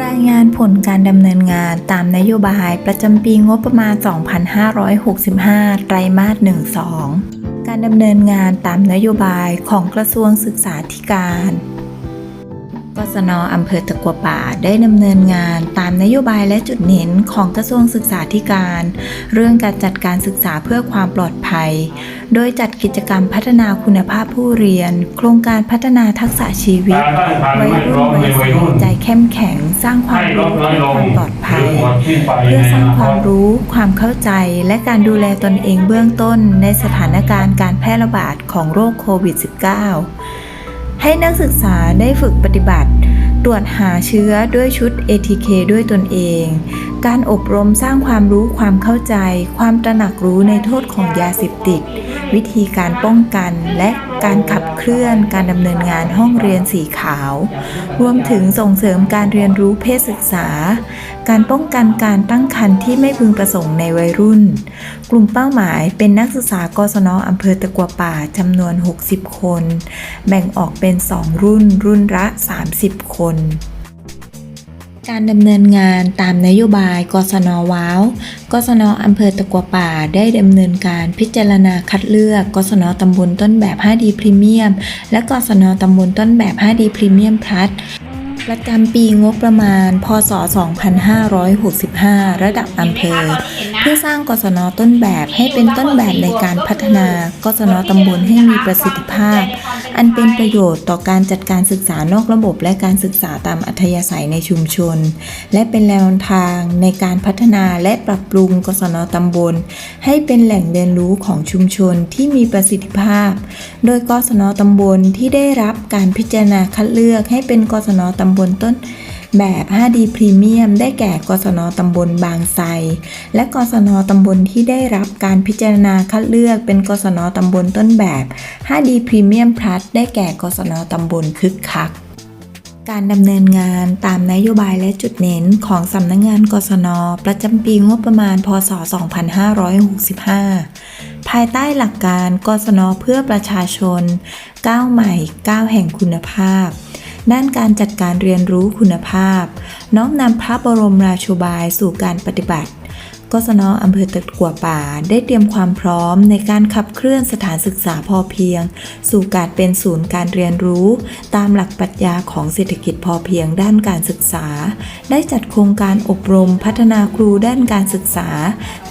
รายงานผลการดำเนินงานตามนโยบายประจำปีงบประมาณ 2565 ไตรมาส 1-2 การดำเนินงานตามนโยบายของกระทรวงศึกษาธิการ กศนอำเภอตะกัวป่าได้ดำเนินงานตามนโยบายและจุดเน้นของกระทรวงศึกษาธิการ เรื่องการจัดการศึกษาเพื่อความปลอดภัย โดยจัดกิจกรรมพัฒนาคุณภาพผู้เรียน โครงการพัฒนาทักษะชีวิตการตั้งคันวัยไม่รุ่นวัยใสนใจเข้มแข็ง สร้างความรู้ความปลอดภัย เพื่อสร้างความรู้ ความเข้าใจ และการดูแลตนเองเบื้องต้นในสถานการณ์การแพร่ระบาดของโรคโควิด -19 ให้นักศึกษาได้ฝึกปฏิบัติ ตรวจหาเชื้อด้วยชุด ATK ด้วยตนเอง การอบรมสร้างความรู้ความเข้าใจ ความตระหนักรู้ในโทษของยาเสพติด วิธีการป้องกันและการขับ เคลื่อนการดำเนินงานห้องเรียนสีขาว รวมถึงส่งเสริมการเรียนรู้เพศศึกษา การป้องกันการตั้งครรภ์ที่ไม่พึงประสงค์ในวัยรุ่น กลุ่มเป้าหมายเป็นนักศึกษากศนอำเภอตะกัวป่าจำนวน 60 คน แบ่งออกเป็น 2 รุ่นรุ่นละ 30 คน การดำเนินงานตามนโยบายกศนว้าวกศนอำเภอตะกัวป่าได้ดำเนินการพิจารณาคัดเลือกกศนตำบลต้นแบบ 5D พรีเมียม และกศนตำบลต้นแบบ 5D พรีเมียมพลัส ประจำปีงบประมาณ พศ 2565 ระดับอำเภอ เพื่อสร้างกศนต้นแบบให้เป็นต้นแบบในการพัฒนากศนตำบลให้มีประสิทธิภาพ อันเป็นประโยชน์ต่อการจัดการศึกษานอกระบบและการศึกษาตามอัธยาศัยในชุมชน และเป็นแนวทางในการพัฒนาและปรับปรุงกศนตำบลให้เป็นแหล่งเรียนรู้ของชุมชนที่มีประสิทธิภาพ โดยกศนตำบลที่ได้รับการพิจารณาคัดเลือกให้เป็นกศนตำบลต้นแบบ 5D พรีเมียมได้แก่ กศนตำบลบางไทร และกศนตำบลที่ได้รับการพิจารณาคัดเลือกเป็น กศนตำบลต้นแบบ 5D พรีเมียมพลัสได้แก่ กศนตำบลคึกคัก การดำเนินงานตามนโยบายและจุดเน้นของสำนักงงานกศน ประจำปีงบประมาณ พศ 2565 ภายใต้หลักการกศน เพื่อประชาชนก้าวใหม่ก้าวแห่งคุณภาพ ด้านการจัดการเรียนรู้คุณภาพ น้อมนำพระบรมราโชบายสู่การปฏิบัติ กศนอำเภอตะกัวป่า ได้เตรียมความพร้อมในการขับเคลื่อนสถานศึกษาพอเพียง สู่การเป็นศูนย์การเรียนรู้ ตามหลักปรัชญาของเศรษฐกิจพอเพียงด้านการศึกษา ได้จัดโครงการอบรมพัฒนาครูด้านการศึกษา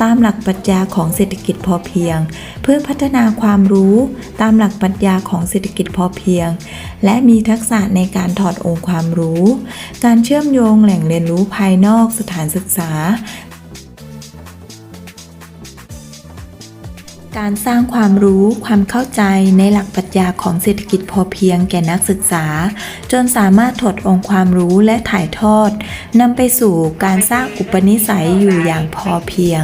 ตามหลักปรัชญาของเศรษฐกิจพอเพียง เพื่อพัฒนาความรู้ตามหลักปรัชญาของเศรษฐกิจพอเพียง และมีทักษะในการถอดองค์ความรู้ การเชื่อมโยงแหล่งเรียนรู้ภายนอกสถานศึกษา การสร้างความรู้ความเข้าใจในหลักปรัชญาของเศรษฐกิจพอเพียงแก่นักศึกษา จนสามารถถอดองค์ความรู้และถ่ายทอดนำไปสู่การสร้างอุปนิสัยอยู่อย่างพอเพียง